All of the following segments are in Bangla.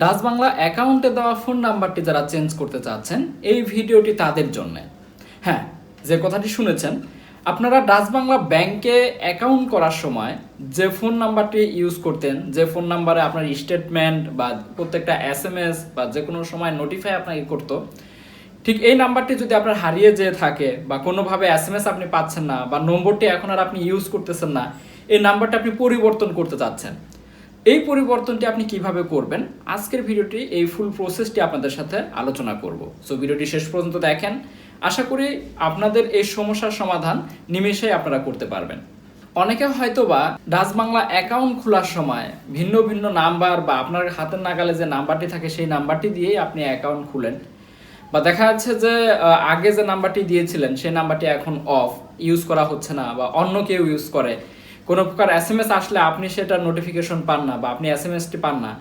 ডাচ বাংলা অ্যাকাউন্টে দেওয়া ফোন নাম্বারটি যারা চেঞ্জ করতে চাচ্ছেন, এই ভিডিওটি তাদের জন্য। হ্যাঁ যে কথাটি শুনেছেন, আপনারা ডাচ বাংলা ব্যাংকে অ্যাকাউন্ট করার সময় যে ফোন নাম্বারটি ইউজ করতেন, যে ফোন নাম্বারে আপনার স্টেটমেন্ট বা প্রত্যেকটা এস এম এস বা যে কোনো সময় নোটিফাই আপনাকে করতো, ঠিক এই নাম্বারটি যদি আপনার হারিয়ে যেয়ে থাকে বা কোনোভাবে এস এম এস আপনি পাচ্ছেন না বা নম্বরটি এখন আর আপনি ইউজ করতেছেন না, এই নাম্বারটা আপনি পরিবর্তন করতে চাচ্ছেন। এই পরিবর্তনটি আপনি কীভাবে করবেন? আজকের ভিডিওটি এই ফুল প্রসেসটি আপনাদের সাথে আলোচনা করব। সো ভিডিওটি শেষ পর্যন্ত দেখেন। আশা করি আপনাদের এই সমস্যার সমাধান নিমেষেই আপনারা করতে পারবেন। অনেকে হয়তো বা ডাচ বাংলা অ্যাকাউন্ট খোলার সময় ভিন্ন ভিন্ন নাম্বার বা আপনার হাতের নাগালে যে নাম্বারটি থাকে সেই নাম্বারটি দিয়েই আপনি অ্যাকাউন্ট খুলেন। বা দেখা যাচ্ছে যে আগে যে নাম্বারটি দিয়েছিলেন সেই নাম্বারটি এখন অফ ইউজ করা হচ্ছে না বা অন্য কেউ ইউজ করে। কোনো প্রকার এস এম এস আসলে আপনি সেটা নোটিফিকেশন পান না বা আপনি এস এম এসটি পান না,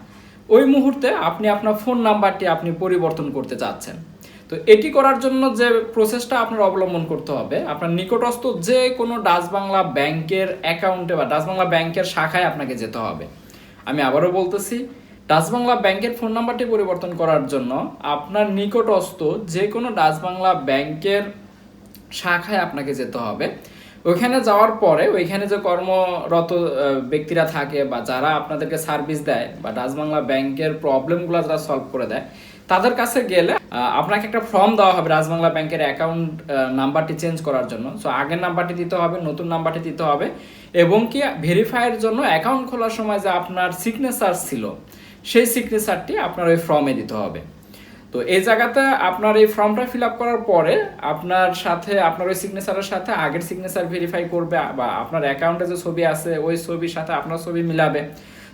ওই মুহূর্তে আপনি আপনার ফোন নাম্বারটি আপনি পরিবর্তন করতে চাচ্ছেন। তো এটি করার জন্য যে প্রসেসটা আপনার অবলম্বন করতে হবে, আপনার নিকটস্থ যে কোনো ডাচ বাংলা ব্যাংকের অ্যাকাউন্টে বা ডাচ বাংলা ব্যাংকের শাখায় আপনাকে যেতে হবে। আমি আবারও বলতেছি, ডাচ বাংলা ব্যাংকের ফোন নাম্বারটি পরিবর্তন করার জন্য আপনার নিকটস্থ যে কোনো ডাচ বাংলা ব্যাংকের শাখায় আপনাকে যেতে হবে। ওইখানে যাওয়ার পরে ওইখানে যে কর্মরত ব্যক্তিরা থাকে বা যারা আপনাদেরকে সার্ভিস দেয় বা ডাচ বাংলা ব্যাংকের প্রবলেমগুলো যারা সলভ করে দেয়, তাদের কাছে গেলে আপনাকে একটা ফর্ম দেওয়া হবে ডাচ বাংলা ব্যাংকের অ্যাকাউন্ট নাম্বারটি চেঞ্জ করার জন্য। সো আগের নাম্বারটি দিতে হবে, নতুন নাম্বারটি দিতে হবে এবং কি ভেরিফাইয়ের জন্য অ্যাকাউন্ট খোলার সময় যে আপনার সিগনেচার ছিল, সেই সিগনেচারটি আপনার ওই ফর্মে দিতে হবে। তো এই জায়গাতে আপনার এই ফর্মটা ফিল আপ করার পরে আপনার সাথে, আপনার ওই সিগনেচারের সাথে আগের সিগনেচার ভেরিফাই করবে বা আপনার অ্যাকাউন্টে যে ছবি আছে, ওই ছবির সাথে আপনার ছবি মিলাবে।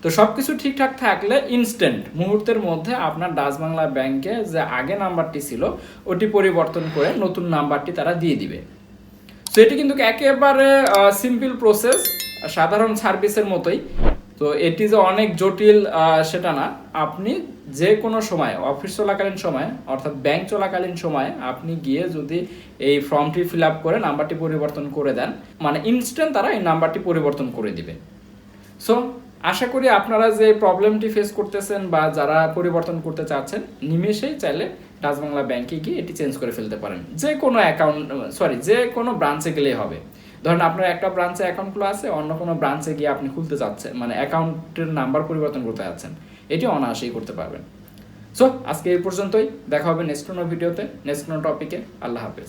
তো সব কিছু ঠিকঠাক থাকলে ইনস্ট্যান্ট মুহূর্তের মধ্যে আপনার ডাচ বাংলা ব্যাংকে যে আগে নাম্বারটি ছিল, ওটি পরিবর্তন করে নতুন নাম্বারটি তারা দিয়ে দিবে। সো এটি কিন্তু একেবারে সিম্পল প্রসেস সাধারণ সার্ভিসের মতোই। তো এটি যে অনেক জটিল সেটা না। আপনি যে কোনো সময় অফিস চলাকালীন সময়, অর্থাৎ ব্যাংক চলাকালীন সময়, আপনি গিয়ে যদি এই ফর্মটি ফিল আপ করে নাম্বারটি পরিবর্তন করে দেন মানে ইনস্ট্যান্ট তারা এই নাম্বারটি পরিবর্তন করে দিবে। সো আশা করি আপনারা যে প্রবলেমটি ফেস করতেছেন বা যারা পরিবর্তন করতে চাচ্ছেন, নিমেষেই চাইলে ডাচ বাংলা ব্যাংকে গিয়ে এটি চেঞ্জ করে ফেলতে পারেন। যে কোনো অ্যাকাউন্ট সরি যে কোনো ব্রাঞ্চে গেলেই হবে। ধরেন আপনার একটা ব্রাঞ্চে অ্যাকাউন্ট খোলা আছে, অন্য কোনো ব্রাঞ্চে গিয়ে আপনি খুলতে চাচ্ছেন মানে অ্যাকাউন্টের নাম্বার পরিবর্তন করতে যাচ্ছেন, এটি অনায়াসেই করতে পারবেন। সো আজকে এই পর্যন্তই, দেখা হবে নেক্সট কোনো ভিডিওতে নেক্সট কোনো টপিকে আল্লাহ হাফেজ।